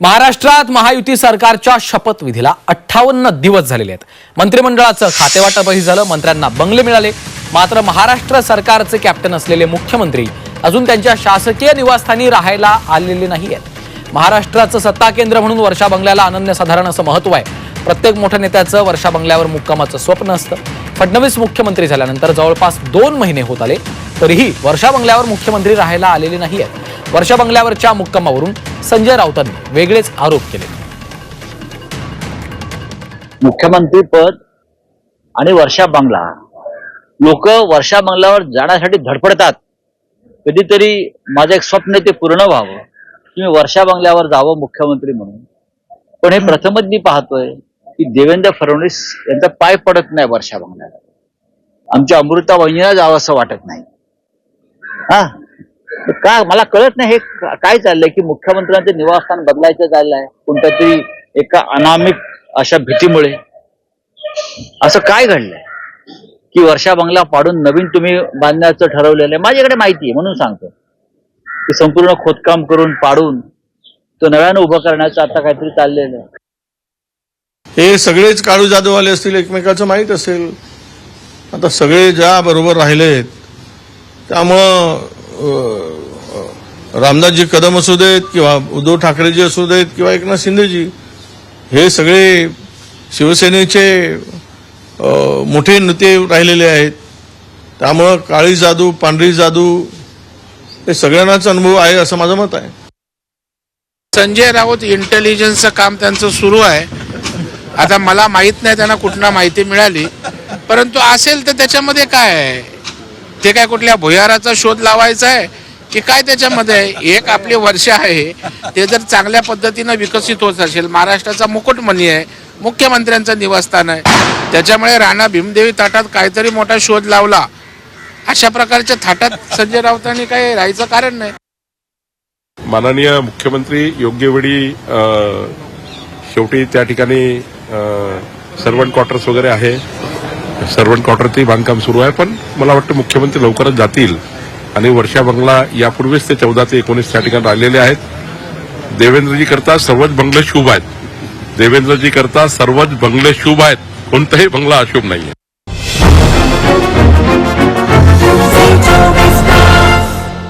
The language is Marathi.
महाराष्ट्रात महायुती सरकारच्या शपथविधीला अठ्ठावन्न दिवस झालेले आहेत. मंत्रिमंडळाचं खातेवाटपही झालं मंत्र्यांना बंगले मिळाले. मात्र महाराष्ट्र सरकारचे कॅप्टन असलेले मुख्यमंत्री अजून त्यांच्या शासकीय निवासस्थानी राहायला आलेले नाही आहेत महाराष्ट्राचं सत्ता केंद्र म्हणून वर्षा बंगल्याला अनन्यसाधारण असं महत्त्व आहे. प्रत्येक मोठ्या नेत्याचं वर्षा बंगल्यावर मुक्कामाचं स्वप्न असतं. फडणवीस मुख्यमंत्री झाल्यानंतर जवळपास दोन महिने होत आले तरीही वर्षा बंगल्यावर मुख्यमंत्री राहायला आलेले नाही आहेत वर्षा बंगल्यावरच्या मुक्कामावरून संजय राऊतांनी वेगळेच आरोप केले. मुख्यमंत्री पद आणि वर्षा बंगला. लोक वर्षा बंगलावर जाण्यासाठी धडपडतात. कधीतरी माझं एक स्वप्न आहे ते पूर्ण व्हावं. की मी वर्षा बंगल्यावर जावं मुख्यमंत्री म्हणून. पण हे प्रथमच मी पाहतोय की देवेंद्र फडणवीस यांचा पाय पडत नाही वर्षा बंगल्यावर. आमच्या अमृता वहिनीला जावं असं वाटत नाही. हा? का मला कळत नाही हे काय चाललंय की मुख्यमंत्र्यांचं निवासस्थान बदलायचं चाललंय कोणत्या तरी एका अनामिक अशा भीतीमुळे. असं काय घडलंय? की वर्षा बंगला पाडून नवीन तुम्ही बांधण्याचं ठरवलेलं आहे? माझ्याकडे माहिती आहे म्हणून सांगतो. की संपूर्ण खोदकाम करून पाडून तो नव्यानं उभं करण्याचं आता काहीतरी चाललेलं आहे. हे सगळेच काळू जादूवाले असतील एकमेकाचं माहीत असेल. आता सगळे ज्या बरोबर राहिलेत त्यामुळं रामदासजी कदम असू देत किंवा उद्धव ठाकरेजी असू देत किंवा एकनाथ शिंदेजी हे सगळे शिवसेनेचे मोठे नेते राहिलेले आहेत. त्यामुळं काळी जादू पांढरी जादू हे सगळ्यांनाच अनुभव आहे असं माझं मत आहे. संजय राऊत इंटेलिजन्सचं काम त्यांचं सुरू आहे. आता मला माहीत नाही त्यांना कुठनं माहिती मिळाली. परंतु असेल तर त्याच्यामध्ये काय आहे? ते काय कुठल्या भुयाराचा शोध लावायचा आहे की काय त्याच्यामध्ये आहे? एक आपली वर्ष आहे. ते जर चांगल्या पद्धतीनं विकसित होत असेल महाराष्ट्राचा मुकुटमणी आहे मुख्यमंत्र्यांचं निवासस्थान आहे त्याच्यामुळे राणा भीमदेवी ताटात काहीतरी मोठा शोध लावला. अशा प्रकारच्या थाटात संजय राऊतांनी काही राहायचं कारण नाही. माननीय मुख्यमंत्री योग्य वेळी शेवटी त्या ठिकाणी सर्वंट क्वार्टर्स वगैरे आहे. सर्वंट क्वार्टरचंही बांधकाम सुरू आहे. पण मला वाटतं मुख्यमंत्री लवकरच जातील. आणि वर्षा बंगला यापूर्वीच ते चौदा ते एकोणीस त्या ठिकाणी राहिलेले आहेत. देवेंद्रजी करता सर्वच बंगले शुभ आहेत. देवेंद्रजी करता सर्वच बंगले शुभ आहेत. कोणताही बंगला अशुभ नाहीये.